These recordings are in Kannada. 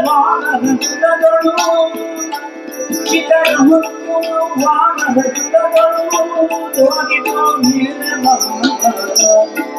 ಬಾಣಗಳು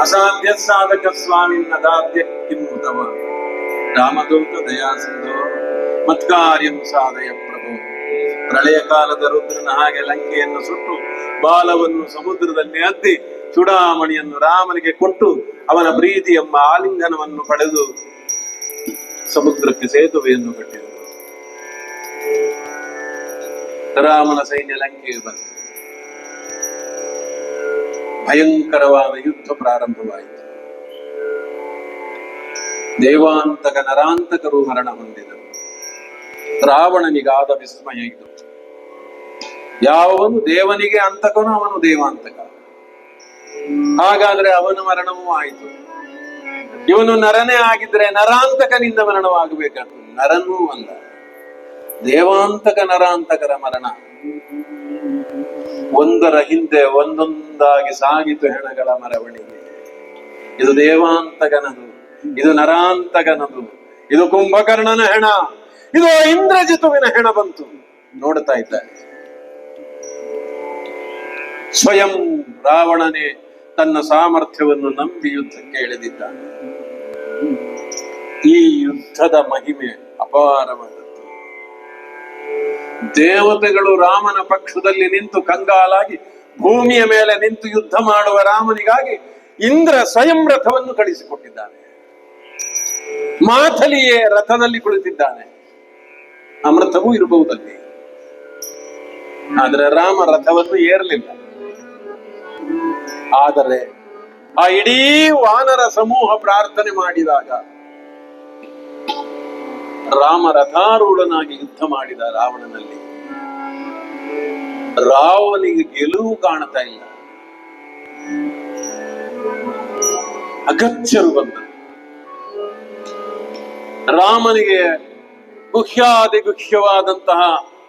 ಅಸಾಧ್ಯ ಸಾಧಕ ಸ್ವಾಮಿ ನದಾದ್ಯ ಕಿಮ್ಮುತವ ರಾಮದೂತ ದಯಾಸಿಂಧು, ಮತ್ಕಾರ್ಯಂ ಸಾಧಯ ಪ್ರಭು. ಪ್ರಳಯ ಕಾಲದ ರುದ್ರನ ಹಾಗೆ ಲಂಕೆಯನ್ನು ಸುಟ್ಟು, ಬಾಲವನ್ನು ಸಮುದ್ರದಲ್ಲಿ ಅದ್ದಿ ಚುಡಾಮಣಿಯನ್ನು ರಾಮನಿಗೆ ಕೊಟ್ಟು, ಅವನ ಪ್ರೀತಿ ಎಂಬ ಆಲಿಂಗನವನ್ನು ಪಡೆದು ಸಮುದ್ರಕ್ಕೆ ಸೇತುವೆಯನ್ನು ಕಟ್ಟಿದರು. ರಾಮನ ಸೈನ್ಯ ಲಂಕೆಗೆ ಬಂತು. ಭಯಂಕರವಾದ ಯುದ್ಧ ಪ್ರಾರಂಭವಾಯಿತು. ದೇವಾಂತಕ ನರಾಂತಕರು ಮರಣ ಹೊಂದಿದರು. ರಾವಣನಿಗಾದ ವಿಸ್ಮಯ ಇದು ಯಾವನು ದೇವನಿಗೆ ಅಂತಕನು ಅವನು ದೇವಾಂತಕ. ಹಾಗಾದ್ರೆ ಅವನ ಮರಣವೂ ಆಯಿತು. ಇವನು ನರನೇ ಆಗಿದ್ರೆ ನರಾಂತಕನಿಂದ ಮರಣವಾಗಬೇಕಾಗ್ತದೆ. ನರನೂ ಅಲ್ಲ. ದೇವಾಂತಕ ನರಾಂತಕರ ಮರಣ. ಒಂದರ ಹಿಂದೆ ಒಂದೊಂದಾಗಿ ಸಾಗಿತು ಹೆಣಗಳ ಮರವಣಿಗೆ. ಇದು ದೇವಾಂತಗನದು, ಇದು ನರಾಂತಗನದು, ಇದು ಕುಂಭಕರ್ಣನ ಹೆಣ, ಇದು ಇಂದ್ರಜಿತುವಿನ ಹೆಣ ಬಂತು. ನೋಡ್ತಾ ಇದ್ದಾರೆ ಸ್ವಯಂ ರಾವಣನೇ ತನ್ನ ಸಾಮರ್ಥ್ಯವನ್ನು ನಂಬಿ ಯುದ್ಧಕ್ಕೆ ಇಳಿದಿದ್ದಾನೆ. ಈ ಯುದ್ಧದ ಮಹಿಮೆ ಅಪಾರವಾದದ್ದು. ದೇವತೆಗಳು ರಾಮನ ಪಕ್ಷದಲ್ಲಿ ನಿಂತು ಕಂಗಾಲಾಗಿ ಭೂಮಿಯ ಮೇಲೆ ನಿಂತು ಯುದ್ಧ ಮಾಡುವ ರಾಮನಿಗಾಗಿ ಇಂದ್ರ ಸ್ವಯಂ ರಥವನ್ನು ಕಳಿಸಿಕೊಟ್ಟಿದ್ದಾನೆ. ಮಾಥಲಿಯೇ ರಥದಲ್ಲಿ ಕುಳಿತಿದ್ದಾನೆ. ಅಮೃತವೂ ಇರಬಹುದಲ್ಲಿ. ಆದರೆ ರಾಮ ರಥವನ್ನು ಏರಲಿಲ್ಲ. ಆದರೆ ಆ ಇಡೀ ವಾನರ ಸಮೂಹ ಪ್ರಾರ್ಥನೆ ಮಾಡಿದಾಗ ರಾಮ ರಥಾರೂಢನಾಗಿ ಯುದ್ಧ ಮಾಡಿದ ರಾವಣನಲ್ಲಿ. ರಾವನಿಗೆ ಗೆಲುವು ಕಾಣ್ತಾ ಇಲ್ಲ. ಅಗತ್ಯರು ಬಂದ ರಾಮನಿಗೆ ಗುಹ್ಯಾದಿ ಗುಹ್ಯವಾದಂತಹ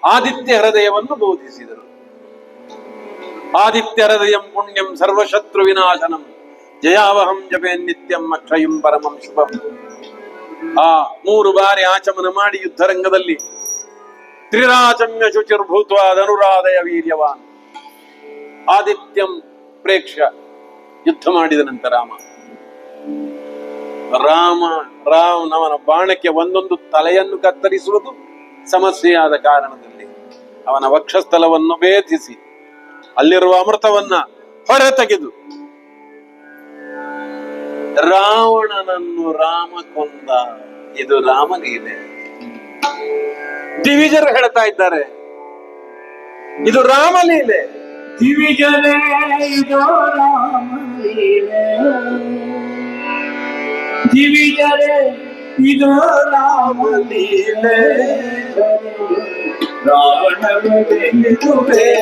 ಆದಿತ್ಯ ಹೃದಯವನ್ನು ಬೋಧಿಸಿದರು. ಆದಿತ್ಯ ಹೃದಯಂ ಪುಣ್ಯಂ ಸರ್ವಶತ್ರು ವಿನಾಶನಂ ಜಯಾವಹಂ ಜಪೇನ್ ನಿತ್ಯಂ ಅಕ್ಷಯಂ ಪರಮಂ ಶುಭಂ. ಆ ಮೂರು ಬಾರಿ ಆಚಮನ ಮಾಡಿ ಯುದ್ಧರಂಗದಲ್ಲಿ ತ್ರಿರಾಚಮ್ಯ ಶುಚಿರ್ಭೂತ್ವ ಧನುರಾದಯ ವೀರ್ಯವಾನ್ ಆದಿತ್ಯಂ ಪ್ರೇಕ್ಷ ಯುದ್ಧ ಮಾಡಿದ ನಂತರ ರಾಮ. ರಾಮ ರಾಮನವನ ಬಾಣಕ್ಕೆ ಒಂದೊಂದು ತಲೆಯನ್ನು ಕತ್ತರಿಸುವುದು ಸಮಸ್ಯೆಯಾದ ಕಾರಣದಲ್ಲಿ ಅವನ ವಕ್ಷಸ್ಥಲವನ್ನು ಭೇದಿಸಿ ಅಲ್ಲಿರುವ ಅಮೃತವನ್ನ ಹೊರತೆಗೆದು ರಾವಣನನ್ನು ರಾಮ ಕೊಂದ. ಇದು ರಾಮಲೀಲೆ ದಿವಿಜರು ಹೇಳ್ತಾ ಇದ್ದಾರೆ. ಇದು ರಾಮಲೀಲೆ. ದಿವಿಜನೇ ಇದು ರಾಮಲೀಲೆ. ದಿವಿಜರೇ, ಇದು ರಾಮಲೀಲೆ. ರಾವಣ ವಧೆಯಿದುವೆ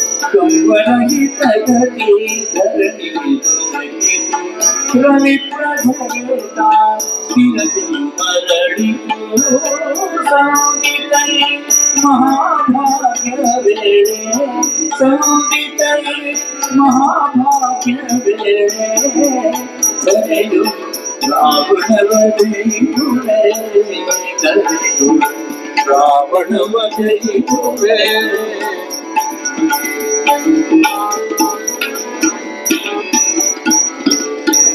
ధరణి ప్రధేత తిరతి మరళి సంగితై మహాభాగ్య వేళే సంగితై మహాభాగ్య వేళే రావణవదే రావణవదే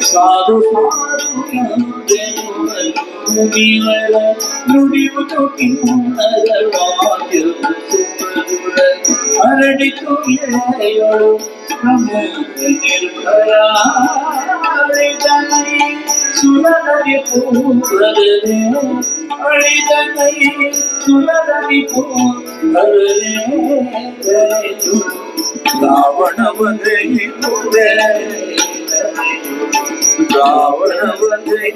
సాధు భూమివల నుడివు అరడి తోయడు నిర్భరాయి సురది పూరదే அழிதனை சுடரடி ராவணவதை கூட ராவணவதை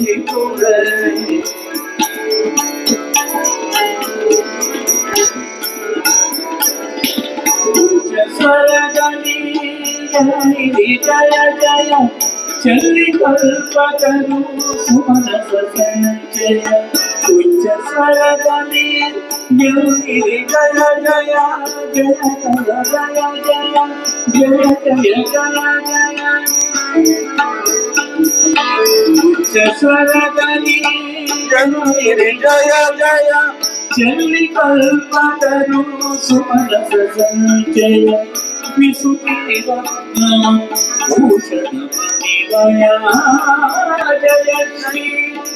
उच्च सरगने गिरी जय जय जय जय जय जय जय उच्च स्वरगने गिरी जय जय చెల్లి కల్పతను సుమరస సంచయ విసుతి భూషణ జయ శ్రీ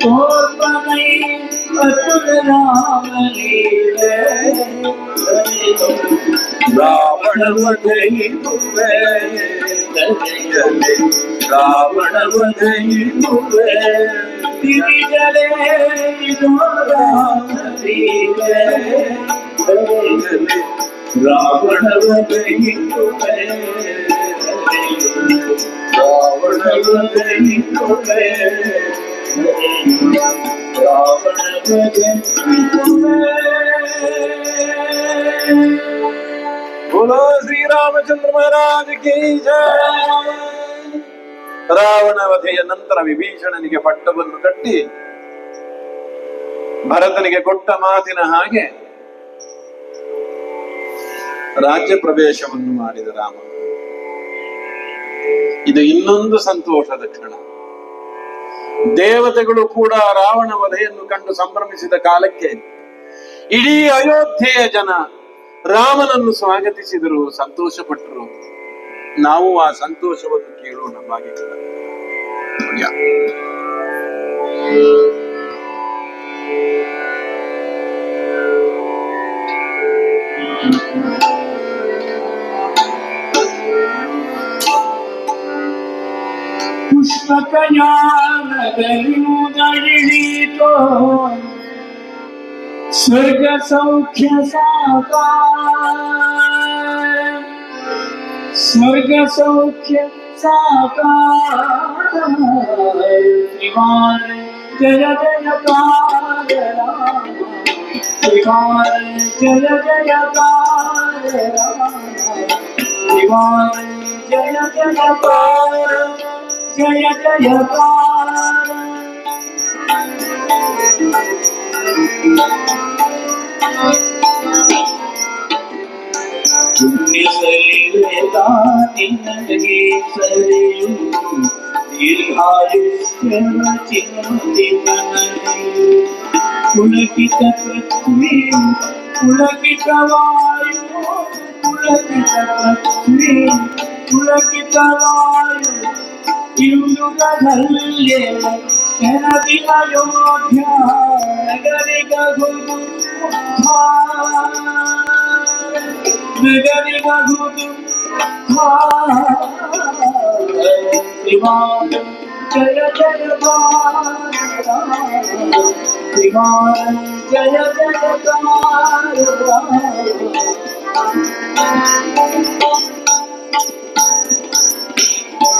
போர்வனை ராவணவதை ராவணவதை திரிதலே ராவணவதை ವದಯಿಸುವೆ ರಾವಣ ವದಯಿಸುವೆ ತಿರಿಗಲೇ ರಾವಣ ವದಯಿಸುವೆ ರಾವಣ ವದಯಿಸುವೆ ರಾವಣ बोलो श्री रामचंद्र महाराज की जय ರಾವಣ ವಧೆಯ ನಂತರ ವಿಭೀಷಣನಿಗೆ ಪಟ್ಟವನ್ನು ಕಟ್ಟಿ ಭರತನಿಗೆ ಕೊಟ್ಟ ಮಾತಿನ ಹಾಗೆ ರಾಜ್ಯ ಪ್ರವೇಶವನ್ನು ಮಾಡಿದ ರಾಮ ಇದು ಇನ್ನೊಂದು ಸಂತೋಷದ ಕ್ಷಣ. ದೇವತೆಗಳು ಕೂಡ ರಾವಣ ವಧೆಯನ್ನು ಕಂಡು ಸಂಭ್ರಮಿಸಿದ ಕಾಲಕ್ಕೆ ಇಡೀ ಅಯೋಧ್ಯೆಯ ಜನ ರಾಮನನ್ನು ಸ್ವಾಗತಿಸಿದರು, ಸಂತೋಷಪಟ್ಟರು. ನಾವು ಆ ಸಂತೋಷವನ್ನು ಕೇಳೋಣ ಬಾಗಿ Yeah. पुष्पकयानदलिमुदयिनीतो स्वर्गसौख्यसाका स्वर्गसौख्यसाकार त्रिवार जय जयकार त्रिवार जय जयकार त्रिवार जय जयकार जय जयकार ಪುಣ್ಯ ಸಲಿಲೆದ ನಿನಗೆ ಸರಿಯು ದೀರ್ಘಾಯುಷ್ಯವ ಚಿಂತಿತನಯು ಪುಳಕಿತ ಪೃಥ್ವಿ ಪುಳಕಿತ ವಾಯು ಪುಳಕಿತ ಪೃಥ್ವಿ ಪುಳಕಿತ ವಾಯು ಇವುಗಳಲ್ಲೇ ಕೆನದಿನ ಯೋಧ್ಯ ನಗರಿಗ ಗುರು ನಗರಿಗ ಗುರು ಶಿವಾಯ ಜಯ ಜಯ ಶಿವಾಯ ಜಯ ಜಯ ಕೆಳವ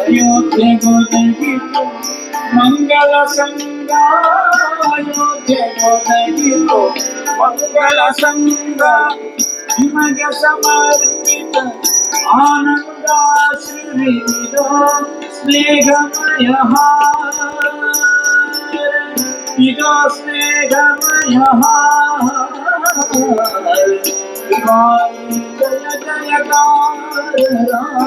ಶಿವಚಾಪದ ಬಳಿ ಸ್ವಯಂವರ ಭಕ್ತರ ಸಮಯದಲ್ಲಿ ಶಿವಚಾಪದ ಬಳಿ ವೀರಭದ್ರಂಗ ಸ್ವಯಂವರ ಭಕ್ತರ ಸಮಯದಲ್ಲಿ ಅಯೋಧ್ಯೆ ಗೋದಗಿತು ಮಂಗಲ ಸಂಗ ಅಯೋಧ್ಯೆ ಗೋದಗಿತು ಮಂಗಲ ಸಂಗ ನಿಮಗೆ ಸಮರ್ಪಿತ ಆನಂದಾಶ್ರೀವಿದ ಸ್ನೇಹಮಯ ಇದೋ ಸ್ನೇಹಮಯ ಜಯ ಜಯ ರಾಮ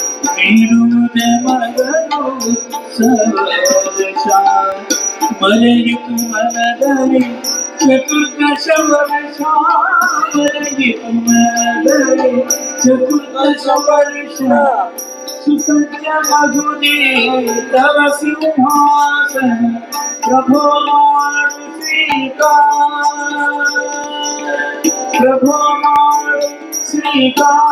वीरुने मगरो सवरशा मलयितु मनदरि चतुर्दश वर्षा। मलयितु मनदरि चतुर्दश वर्षा। सुसज्य मधुने तव सिंहासन प्रभो सीता। प्रभो सीता।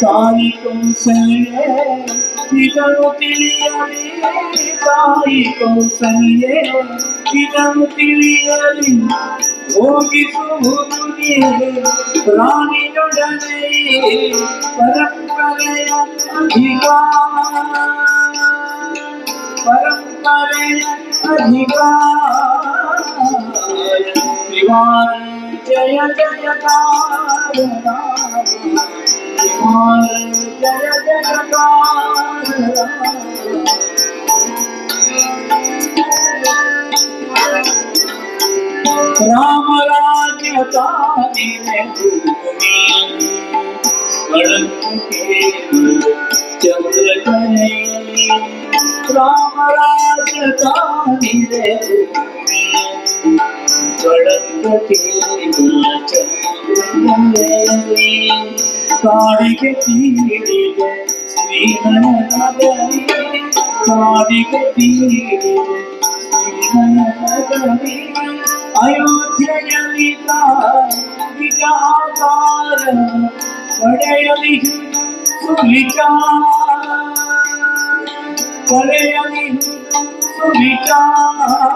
ತಾಯಿ ಕೌಸಲ್ಯ ಇದನ್ನು ತಿಳಿಯಲಿ ತಾಯಿ ಕೌಸಲ್ಯ ಇದನ್ನು ತಿಳಿಯಲಿ ಹೋಗಿಸುವುದು ಪ್ರಾಣಿಯೊಡನೆ ಪರಂಪರೆಯ ಅಧಿಕಾರ ಪರಂಪರೆಯ ಅಧಿಕಾರ Shivan, Jaya Jaya Jaya Shivan, Jaya Jaya Jaya Ram राज हताने में भूमि अरंत के चंद्र कने राम राज हताने में भूमि കാളിക തീരിത ശ്രീമനഗരി കാളിക തീരിത ശ്രീമനഗരി അയോധ്യയലി വിജാകാര പടയലി സുവിചാര പടയലി സുവിചാര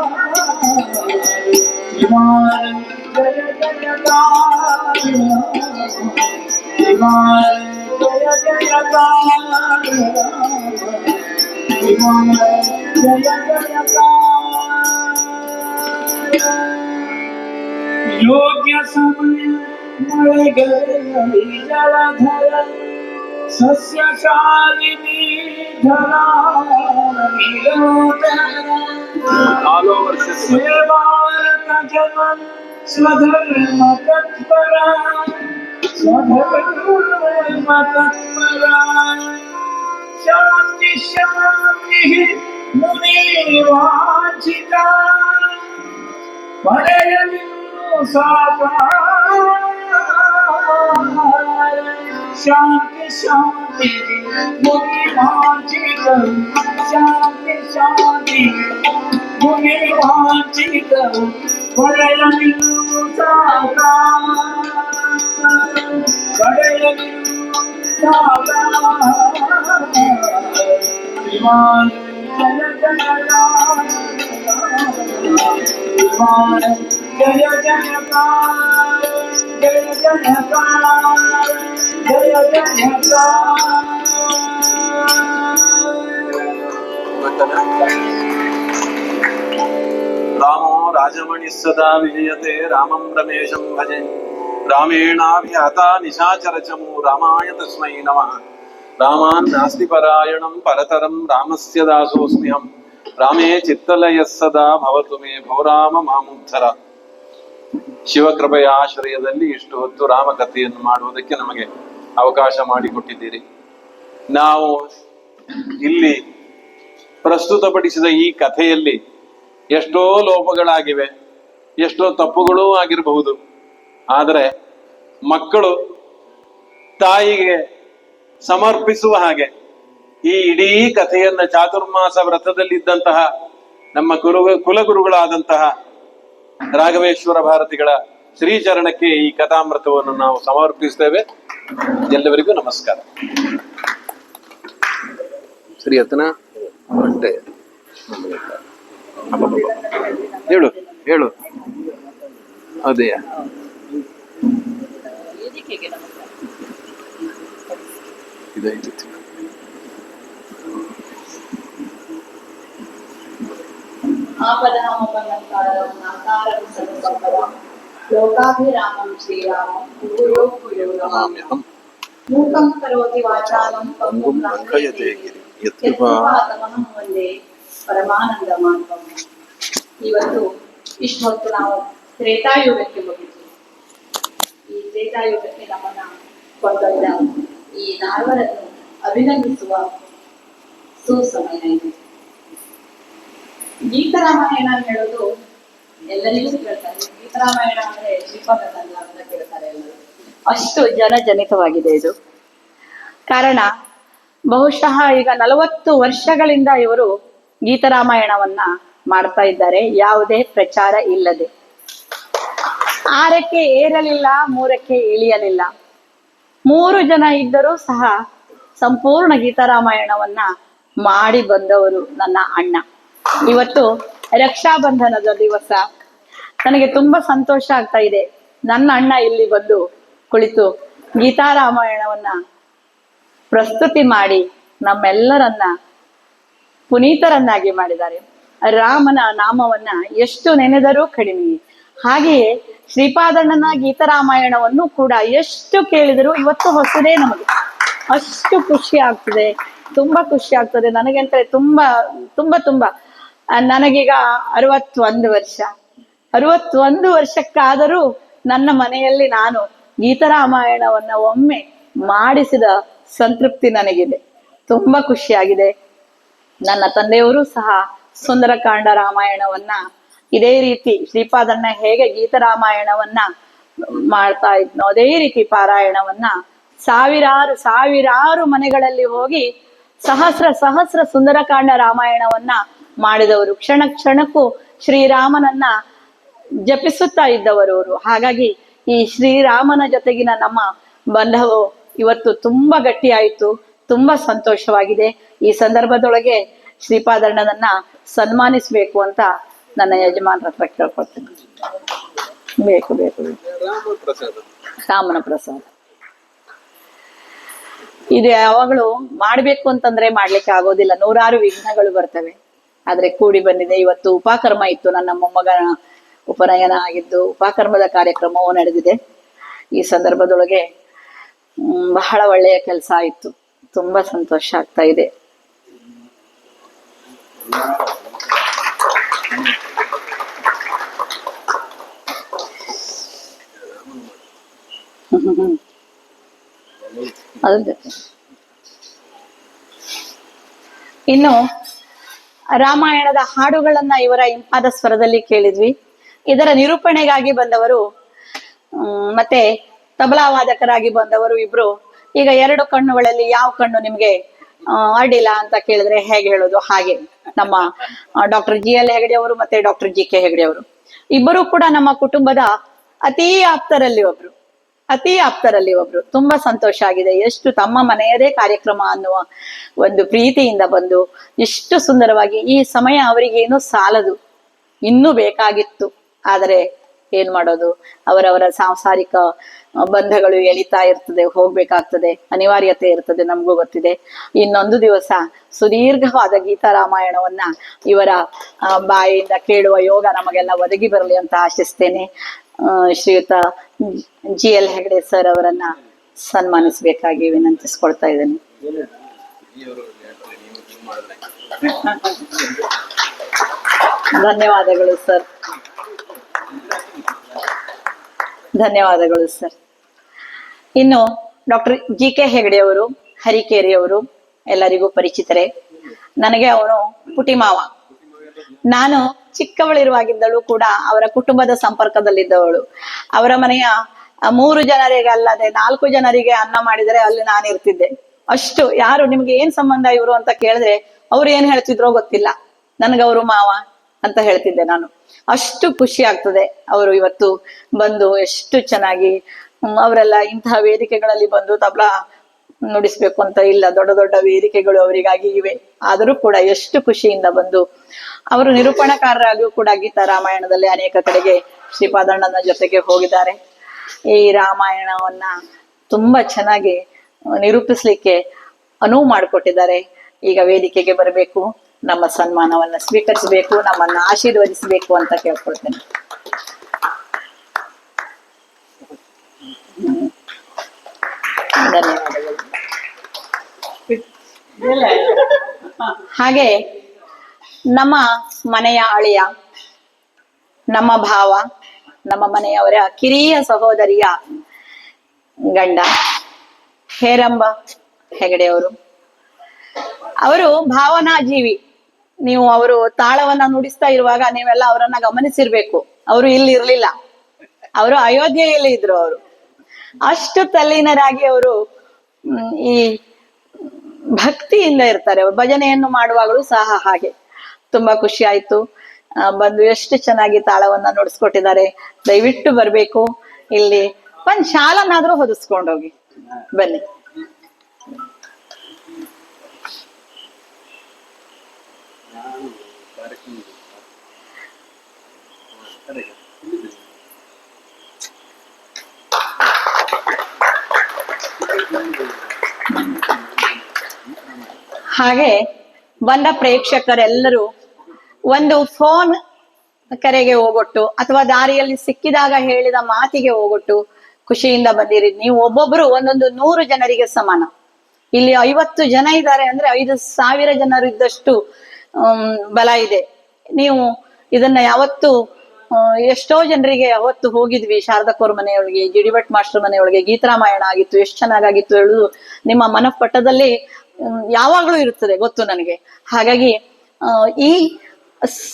योग्य समय मळे गले जलधर सस्यशालिनी धरा नीलोदर आलो वर्ष सेवारत जनम स्वधर्म तत्परा स्वधर्म तत्परा शांति शांति मुनिवाचिता परयमिन्दु शांति शांति मुनिवाचिता शांति शांति मुनिवाचिता ಶಾಂತಿ ಶಾಂತಿ ಮುನಿ ವಾಚಿತರು ಪಡೆಯಲು ಸಾಕಾರ ಪಡೆಯಲು ಸಾಕಾರ ವಿಮಾನ ಜಯ ಜಯ विमान जय जयकार जय जयकार जय जयकार ರಾಜಮಣಿ ಸದಾ ವಿಜಯತೆ, ರಾಮಂ ರಮೇಶಂ ಭಜೆ. ರಾಮೇಣಾಭಿಹತ ನಿಶಾಚರ ಚಮು, ರಾಮಾಯ ತಸ್ಮೈ ನಮಃ. ರಾಮಾನ್ ನಾಸ್ತಿ ಪರಾಯಣಂ ಪರತರಂ ರಾಮಸ್ಯ ದಾಸೋಸ್ಮ್ಯಹಂ. ರಾಮೇ ಚಿತ್ತಲಯ ಸದಾ ಭವತು ಮೇ ಭವರಾಮ ಮಾಮುದ್ಧರ. ಶಿವಕೃಪೆಯ ಆಶ್ರಯದಲ್ಲಿ ಇಷ್ಟು ಹೊತ್ತು ರಾಮಕಥೆಯನ್ನು ಮಾಡುವುದಕ್ಕೆ ನಮಗೆ ಅವಕಾಶ ಮಾಡಿಕೊಟ್ಟಿದ್ದೀರಿ. ನಾವು ಇಲ್ಲಿ ಪ್ರಸ್ತುತಪಡಿಸಿದ ಈ ಕಥೆಯಲ್ಲಿ ಎಷ್ಟೋ ಲೋಪಗಳಾಗಿವೆ, ಎಷ್ಟೋ ತಪ್ಪುಗಳೂ ಆಗಿರಬಹುದು. ಆದರೆ ಮಕ್ಕಳು ತಾಯಿಗೆ ಸಮರ್ಪಿಸುವ ಹಾಗೆ ಈ ಇಡೀ ಕಥೆಯನ್ನ ಚಾತುರ್ಮಾಸ ವ್ರತದಲ್ಲಿದ್ದಂತಹ ನಮ್ಮ ಕುರು, ಕುಲಗುರುಗಳಾದಂತಹ ರಾಘವೇಶ್ವರ ಭಾರತಿಗಳ ಶ್ರೀಚರಣಕ್ಕೆ ಈ ಕಥಾಮೃತವನ್ನು ನಾವು ಸಮರ್ಪಿಸ್ತೇವೆ. ಎಲ್ಲರಿಗೂ ನಮಸ್ಕಾರ. ಶ್ರೀ ಅಬ್ಬಬ್ಬಬ್ಬ. ಹೇಳು ಹೇಳು ಅದೇ ಇದೈದು ఆపదామపనంతారం నాకారం సర్వసంపదాం లోకాభిరామం శ్రీరామం భూయో భూయో నమామ్యహం ನಮಾಮ್ಯಹಂ మూకం కరోతి వాచాలం ಪಂಗುಂ ಲಂಘಯತೆ ಗಿರಿ ಯತ್ಕೃಪಾ ಯತ್ಕೃಪಾತಮಹಂ వందే ಮಾಡುವ ಇವತ್ತು ಇಷ್ಟು ಹೊತ್ತು ನಾವು ತ್ರೇತಾಯುಗಕ್ಕೆ ಹೋಗಿದ್ವಿ. ಈ ತ್ರೇತಾಯುಗಕ್ಕೆ ನಮ್ಮನ್ನ ಕೊಂಡೊಯ್ದ ಈ ನಾಲ್ವರನ್ನು ಅಭಿನಂದಿಸುವ ಸುಸಮಯ ಇದು. ಗೀತರಾಮಾಯಣ ಹೇಳೋದು ಎಲ್ಲರಿಗೂ ಕೇಳ್ತಾರೆ. ಗೀತರಾಮಾಯಣ ಅಂದ್ರೆ ಶ್ರೀಪಾದಲ್ಲ ಅಂತ ಕೇಳ್ತಾರೆ ಎಲ್ಲರೂ. ಅಷ್ಟು ಜನಜನಿತವಾಗಿದೆ ಇದು. ಕಾರಣ ಬಹುಶಃ ಈಗ ನಲವತ್ತು ವರ್ಷಗಳಿಂದ ಇವರು ಗೀತರಾಮಾಯಣವನ್ನ ಮಾಡ್ತಾ ಇದ್ದಾರೆ. ಯಾವುದೇ ಪ್ರಚಾರ ಇಲ್ಲದೆ. ಆರಕ್ಕೆ ಏರಲಿಲ್ಲ, ಮೂರಕ್ಕೆ ಇಳಿಯಲಿಲ್ಲ. ಮೂರು ಜನ ಇದ್ದರೂ ಸಹ ಸಂಪೂರ್ಣ ಗೀತಾರಾಮಾಯಣವನ್ನ ಮಾಡಿ ಬಂದವರು ನನ್ನ ಅಣ್ಣ. ಇವತ್ತು ರಕ್ಷಾ ಬಂಧನದ ದಿವಸ. ನನಗೆ ತುಂಬಾ ಸಂತೋಷ ಆಗ್ತಾ ಇದೆ. ನನ್ನ ಅಣ್ಣ ಇಲ್ಲಿ ಬಂದು ಕುಳಿತು ಗೀತಾರಾಮಾಯಣವನ್ನ ಪ್ರಸ್ತುತಿ ಮಾಡಿ ನಮ್ಮೆಲ್ಲರನ್ನ ಪುನೀತರನ್ನಾಗಿ ಮಾಡಿದ್ದಾರೆ. ರಾಮನ ನಾಮವನ್ನ ಎಷ್ಟು ನೆನೆದರೂ ಕಡಿಮೆ. ಹಾಗೆಯೇ ಶ್ರೀಪಾದಣ್ಣನ ಗೀತರಾಮಾಯಣವನ್ನು ಕೂಡ ಎಷ್ಟು ಕೇಳಿದರೂ ಇವತ್ತು ಹೊಸದೇ ನಮಗೆ. ಅಷ್ಟು ಖುಷಿ ಆಗ್ತದೆ. ತುಂಬಾ ಖುಷಿ ಆಗ್ತದೆ. ನನಗಂತ ತುಂಬಾ ತುಂಬಾ ತುಂಬಾ. ನನಗೀಗ ಅರವತ್ತೊಂದು ವರ್ಷ. ಅರವತ್ತೊಂದು ವರ್ಷಕ್ಕಾದರೂ ನನ್ನ ಮನೆಯಲ್ಲಿ ನಾನು ಗೀತರಾಮಾಯಣವನ್ನ ಒಮ್ಮೆ ಮಾಡಿಸಿದ ಸಂತೃಪ್ತಿ ನನಗಿದೆ. ತುಂಬಾ ಖುಷಿಯಾಗಿದೆ. ನನ್ನ ತಂದೆಯವರು ಸಹ ಸುಂದರಕಾಂಡ ರಾಮಾಯಣವನ್ನ ಇದೇ ರೀತಿ ಶ್ರೀಪಾದಣ್ಣ ಹೇಗೆ ಗೀತರಾಮಾಯಣವನ್ನ ಮಾಡ್ತಾ ಇದ್ನೋ ಅದೇ ರೀತಿ ಪಾರಾಯಣವನ್ನ ಸಾವಿರಾರು ಸಾವಿರಾರು ಮನೆಗಳಲ್ಲಿ ಹೋಗಿ ಸಹಸ್ರ ಸಹಸ್ರ ಸುಂದರಕಾಂಡ ರಾಮಾಯಣವನ್ನ ಮಾಡಿದವರು. ಕ್ಷಣ ಕ್ಷಣಕ್ಕೂ ಶ್ರೀರಾಮನನ್ನ ಜಪಿಸುತ್ತಾ ಇದ್ದವರು ಅವರು ಹಾಗಾಗಿ ಈ ಶ್ರೀರಾಮನ ಜೊತೆಗಿನ ನಮ್ಮ ಬಂಧವು ಇವತ್ತು ತುಂಬಾ ಗಟ್ಟಿಯಾಯಿತು. ತುಂಬಾ ಸಂತೋಷವಾಗಿದೆ. ಈ ಸಂದರ್ಭದೊಳಗೆ ಶ್ರೀಪಾದಣ್ಣನನ್ನ ಸನ್ಮಾನಿಸ್ಬೇಕು ಅಂತ ನನ್ನ ಯಜಮಾನ್ರ ಹತ್ರ ಕೇಳ್ಕೊಳ್ತೀನಿ. ಬೇಕು ಬೇಕು ರಾಮನ ಪ್ರಸಾದ ಇದು ಯಾವಾಗಲೂ ಮಾಡ್ಬೇಕು ಅಂತಂದ್ರೆ ಮಾಡ್ಲಿಕ್ಕೆ ಆಗೋದಿಲ್ಲ. ನೂರಾರು ವಿಘ್ನಗಳು ಬರ್ತವೆ. ಆದ್ರೆ ಕೂಡಿ ಬಂದಿದೆ. ಇವತ್ತು ಉಪಕರ್ಮ ಇತ್ತು. ನನ್ನ ಮೊಮ್ಮಗನ ಉಪನಯನ ಆಗಿದ್ದು ಉಪಕರ್ಮದ ಕಾರ್ಯಕ್ರಮವೂ ನಡೆದಿದೆ. ಈ ಸಂದರ್ಭದೊಳಗೆ ಬಹಳ ಒಳ್ಳೆಯ ಕೆಲಸ ಆಯಿತು ತುಂಬಾ ಸಂತೋಷ ಆಗ್ತಾ ಇದೆ. ಇನ್ನು ರಾಮಾಯಣದ ಹಾಡುಗಳನ್ನ ಇವರ ಇಂಪಾದ ಸ್ವರದಲ್ಲಿ ಕೇಳಿದ್ವಿ. ಇದರ ನಿರೂಪಣೆಗಾಗಿ ಬಂದವರು ಮತ್ತೆ ತಬಲಾ ವಾದಕರಾಗಿ ಬಂದವರು ಇಬ್ರು ಈಗ ಎರಡು ಕಣ್ಣುಗಳಲ್ಲಿ ಯಾವ ಕಣ್ಣು ನಿಮ್ಗೆ ಅಡ್ಡಿಲ್ಲ ಅಂತ ಕೇಳಿದ್ರೆ ಹೇಗೆ ಹೇಳೋದು? ಹಾಗೆ. ನಮ್ಮ ಡಾಕ್ಟರ್ ಜಿ ಎಲ್ ಹೆಗಡೆ ಅವರು ಮತ್ತೆ ಡಾಕ್ಟರ್ ಜಿ ಕೆ ಹೆಗಡೆ ಅವರು. ಇಬ್ಬರು ಕೂಡ ನಮ್ಮ ಕುಟುಂಬದ ಅತಿ ಆಪ್ತರಲ್ಲಿ ಒಬ್ರು. ಅತಿ ಆಪ್ತರಲ್ಲಿ ಒಬ್ರು. ತುಂಬಾ ಸಂತೋಷ ಆಗಿದೆ. ಎಷ್ಟು ತಮ್ಮ ಮನೆಯದೇ ಕಾರ್ಯಕ್ರಮ ಅನ್ನುವ ಒಂದು ಪ್ರೀತಿಯಿಂದ ಬಂದು ಎಷ್ಟು ಸುಂದರವಾಗಿ ಈ ಸಮಯ ಅವರಿಗೇನು ಸಾಲದು. ಇನ್ನೂ ಬೇಕಾಗಿತ್ತು. ಆದರೆ ಏನ್ ಮಾಡೋದು? ಅವರವರ ಸಾಂಸಾರಿಕ ಬಂಧಗಳು ಎಳಿತಾ ಇರ್ತದೆ, ಹೋಗ್ಬೇಕಾಗ್ತದೆ, ಅನಿವಾರ್ಯತೆ ಇರ್ತದೆ ನಮಗೂ ಗೊತ್ತಿದೆ. ಇನ್ನೊಂದು ದಿವಸ ಸುದೀರ್ಘವಾದ ಗೀತಾ ರಾಮಾಯಣವನ್ನ ಇವರ ಬಾಯಿಯಿಂದ ಕೇಳುವ ಯೋಗ ನಮಗೆಲ್ಲ ಒದಗಿ ಬರಲಿ ಅಂತ ಆಶಿಸ್ತೇನೆ. ಶ್ರೀಯುತ ಜಿ ಎಲ್ ಹೆಗಡೆ ಸರ್ ಅವರನ್ನ ಸನ್ಮಾನಿಸಬೇಕಾಗಿ ವಿನಂತಿಸ್ಕೊಳ್ತಾ ಇದ್ದೇನೆ. ಧನ್ಯವಾದಗಳು ಸರ್. ಧನ್ಯವಾದಗಳು, ಸರ್. ಇನ್ನು ಡಾಕ್ಟರ್ ಜಿ ಕೆ ಹೆಗಡೆ ಅವರು ಹರಿಕೇರಿಯವರು ಎಲ್ಲರಿಗೂ ಪರಿಚಿತರೆ. ನನಗೆ ಅವನು ಪುಟಿಮಾವ. ನಾನು ಚಿಕ್ಕವಳಿರುವಾಗಿದ್ದಳು ಕೂಡ ಅವರ ಕುಟುಂಬದ ಸಂಪರ್ಕದಲ್ಲಿದ್ದವಳು. ಅವರ ಮನೆಯ ಮೂರು ಜನರಿಗೆ ಅಲ್ಲದೆ ನಾಲ್ಕು ಜನರಿಗೆ ಅನ್ನ ಮಾಡಿದರೆ ಅಲ್ಲಿ ನಾನು ಇರ್ತಿದ್ದೆ. ಅಷ್ಟು ಯಾರು ನಿಮ್ಗೆ ಏನ್ ಸಂಬಂಧ ಇವರು ಅಂತ ಕೇಳಿದ್ರೆ ಅವ್ರು ಏನ್ ಹೇಳ್ತಿದ್ರೋ ಗೊತ್ತಿಲ್ಲ. ನನ್ಗೆ ಅವರು ಮಾವ ಅಂತ ಹೇಳ್ತಿದ್ದೆ ನಾನು. ಅಷ್ಟು ಖುಷಿ ಆಗ್ತದೆ ಅವರು ಇವತ್ತು ಬಂದು ಎಷ್ಟು ಚೆನ್ನಾಗಿ ಅವರೆಲ್ಲ ಇಂತಹ ವೇದಿಕೆಗಳಲ್ಲಿ ಬಂದು ತಬಲಾ ನುಡಿಸ್ಬೇಕು ಅಂತ ಇಲ್ಲ, ದೊಡ್ಡ ದೊಡ್ಡ ವೇದಿಕೆಗಳು ಅವರಿಗಾಗಿ ಇವೆ. ಆದರೂ ಕೂಡ ಎಷ್ಟು ಖುಷಿಯಿಂದ ಬಂದು, ಅವರು ನಿರೂಪಣಕಾರರಾಗಿಯೂ ಕೂಡ ಗೀತಾ ರಾಮಾಯಣದಲ್ಲಿ ಅನೇಕ ಕಡೆಗೆ ಶ್ರೀಪಾದಣ್ಣನ ಜೊತೆಗೆ ಹೋಗಿದ್ದಾರೆ. ಈ ರಾಮಾಯಣವನ್ನ ತುಂಬಾ ಚೆನ್ನಾಗಿ ನಿರೂಪಿಸ್ಲಿಕ್ಕೆ ಅನುವು ಮಾಡಿಕೊಟ್ಟಿದ್ದಾರೆ. ಈಗ ವೇದಿಕೆಗೆ ಬರಬೇಕು. ನಮ್ಮ ಸನ್ಮಾನವನ್ನ ಸ್ವೀಕರಿಸಬೇಕು, ನಮ್ಮನ್ನ ಆಶೀರ್ವದಿಸಬೇಕು ಅಂತ ಕೇಳ್ಕೊಳ್ತೇನೆ. ಹಾಗೆ ನಮ್ಮ ಮನೆಯ ಅಳಿಯ, ನಮ್ಮ ಭಾವ, ನಮ್ಮ ಮನೆಯವರ ಕಿರಿಯ ಸಹೋದರಿಯ ಗಂಡ, ಹೇರಂಬ ಹೆಗಡೆಯವರು. ಅವರು ಭಾವನಾ ಜೀವಿ ನೀವು ಅವರು ತಾಳವನ್ನ ನುಡಿಸ್ತಾ ಇರುವಾಗ ನೀವೆಲ್ಲ ಅವರನ್ನ ಗಮನಿಸಿರ್ಬೇಕು. ಅವರು ಇಲ್ಲಿ ಇರ್ಲಿಲ್ಲ. ಅವರು ಅಯೋಧ್ಯೆಯಲ್ಲಿ ಇದ್ರು ಅವರು. ಅಷ್ಟು ತಲ್ಲೀನರಾಗಿ ಅವರು ಈ ಭಕ್ತಿಯಿಂದ ಇರ್ತಾರೆ. ಭಜನೆಯನ್ನು ಮಾಡುವಾಗಲೂ ಸಹ ಹಾಗೆ. ತುಂಬಾ ಖುಷಿ ಆಯ್ತು. ಬಂದು ಎಷ್ಟು ಚೆನ್ನಾಗಿ ತಾಳವನ್ನ ನುಡಿಸ್ಕೊಟ್ಟಿದ್ದಾರೆ. ದಯವಿಟ್ಟು ಬರ್ಬೇಕು. ಇಲ್ಲಿ ಒಂದ್ ಶಾಲನಾದ್ರೂ ಹೊದಿಸ್ಕೊಂಡೋಗಿ. ಬನ್ನಿ. ಹಾಗೆ ಬಂದ ಪ್ರೇಕ್ಷಕರೆಲ್ಲರೂ ಒಂದು ಫೋನ್ ಕರೆಗೆ ಹೋಗೊಟ್ಟು ಅಥವಾ ದಾರಿಯಲ್ಲಿ ಸಿಕ್ಕಿದಾಗ ಹೇಳಿದ ಮಾತಿಗೆ ಹೋಗೊಟ್ಟು ಖುಷಿಯಿಂದ ಬಂದಿರಿ. ನೀವು ಒಬ್ಬೊಬ್ರು ಒಂದೊಂದು ನೂರು ಜನರಿಗೆ ಸಮಾನ. ಇಲ್ಲಿ ಐವತ್ತು ಜನ ಇದ್ದಾರೆ ಅಂದ್ರೆ ಐದು ಸಾವಿರ ಜನರು ಇದ್ದಷ್ಟು ಬಲ ಇದೆ. ನೀವು ಇದನ್ನ ಯಾವತ್ತು ಎಷ್ಟೋ ಜನರಿಗೆ ಅವತ್ತು ಹೋಗಿದ್ವಿ ಶಾರದಕ್ಕವ್ರ ಮನೆಯೊಳಗೆ ಜಿಡಿಭಟ್ ಮಾಸ್ಟರ್ ಮನೆಯೊಳಗೆ, ಗೀತರಾಮಾಯಣ ಆಗಿತ್ತು, ಎಷ್ಟು ಚೆನ್ನಾಗಾಗಿತ್ತು ಹೇಳುದು ನಿಮ್ಮ ಮನಪಟ್ಟದಲ್ಲಿ ಯಾವಾಗಲೂ ಇರುತ್ತದೆ ಗೊತ್ತು ನನಗೆ. ಹಾಗಾಗಿ ಈ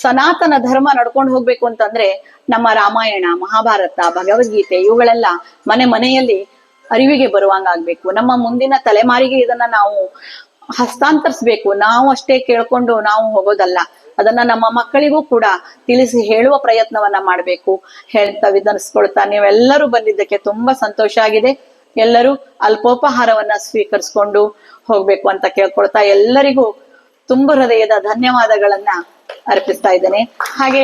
ಸನಾತನ ಧರ್ಮ ನಡ್ಕೊಂಡು ಹೋಗ್ಬೇಕು ಅಂತಂದ್ರೆ, ನಮ್ಮ ರಾಮಾಯಣ, ಮಹಾಭಾರತ, ಭಗವದ್ಗೀತೆ, ಇವುಗಳೆಲ್ಲ ಮನೆ ಮನೆಯಲ್ಲಿ ಅರಿವಿಗೆ ಬರುವಂಗಾಗ್ಬೇಕು. ನಮ್ಮ ಮುಂದಿನ ತಲೆಮಾರಿಗೆ ಇದನ್ನ ನಾವು ಹಸ್ತಾಂತರಿಸ್ಬೇಕು. ನಾವು ಅಷ್ಟೇ ಕೇಳ್ಕೊಂಡು ನಾವು ಹೋಗೋದಲ್ಲ. ಅದನ್ನ ನಮ್ಮ ಮಕ್ಕಳಿಗೂ ಕೂಡ ತಿಳಿಸಿ ಹೇಳುವ ಪ್ರಯತ್ನವನ್ನ ಮಾಡಬೇಕು. ಹೇಳ್ತಾ ವಿಧಾನಿಸ್ಕೊಳ್ತಾ ನೀವೆಲ್ಲರೂ ಬಂದಿದ್ದಕ್ಕೆ ತುಂಬಾ ಸಂತೋಷ ಆಗಿದೆ. ಎಲ್ಲರೂ ಅಲ್ಪೋಪಹಾರವನ್ನ ಸ್ವೀಕರಿಸ್ಕೊಂಡು ಹೋಗ್ಬೇಕು ಅಂತ ಕೇಳ್ಕೊಳ್ತಾ ಎಲ್ಲರಿಗೂ ತುಂಬ ಹೃದಯದ ಧನ್ಯವಾದಗಳನ್ನ ಅರ್ಪಿಸ್ತಾ ಇದ್ದೇನೆ. ಹಾಗೆ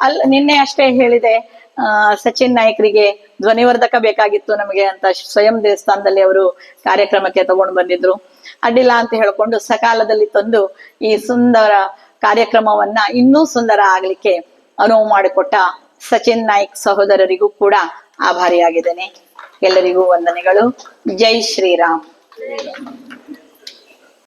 ಅಲ್ ನಿನ್ನೆ ಅಷ್ಟೇ ಹೇಳಿದೆ ಸಚಿನ್ ನಾಯಕರಿಗೆ ಧ್ವನಿವರ್ಧಕ ಬೇಕಾಗಿತ್ತು ನಮಗೆ ಅಂತ ಸ್ವಯಂ ದೇವಸ್ಥಾನದಲ್ಲಿ ಅವರು ಕಾರ್ಯಕ್ರಮಕ್ಕೆ ತಗೊಂಡು ಬಂದಿದ್ರು. ಅಡ್ಡಿಲ್ಲ ಅಂತ ಹೇಳ್ಕೊಂಡು ಸಕಾಲದಲ್ಲಿ ತಂದು ಈ ಸುಂದರ ಕಾರ್ಯಕ್ರಮವನ್ನ ಇನ್ನೂ ಸುಂದರ ಆಗ್ಲಿಕ್ಕೆ ಅನುವು ಮಾಡಿಕೊಟ್ಟ ಸಚಿನ್ ನಾಯ್ಕ್ ಸಹೋದರರಿಗೂ ಕೂಡ ಆಭಾರಿಯಾಗಿದ್ದೇನೆ. ಎಲ್ಲರಿಗೂ ವಂದನೆಗಳು. ಜೈ ಶ್ರೀರಾಮ್.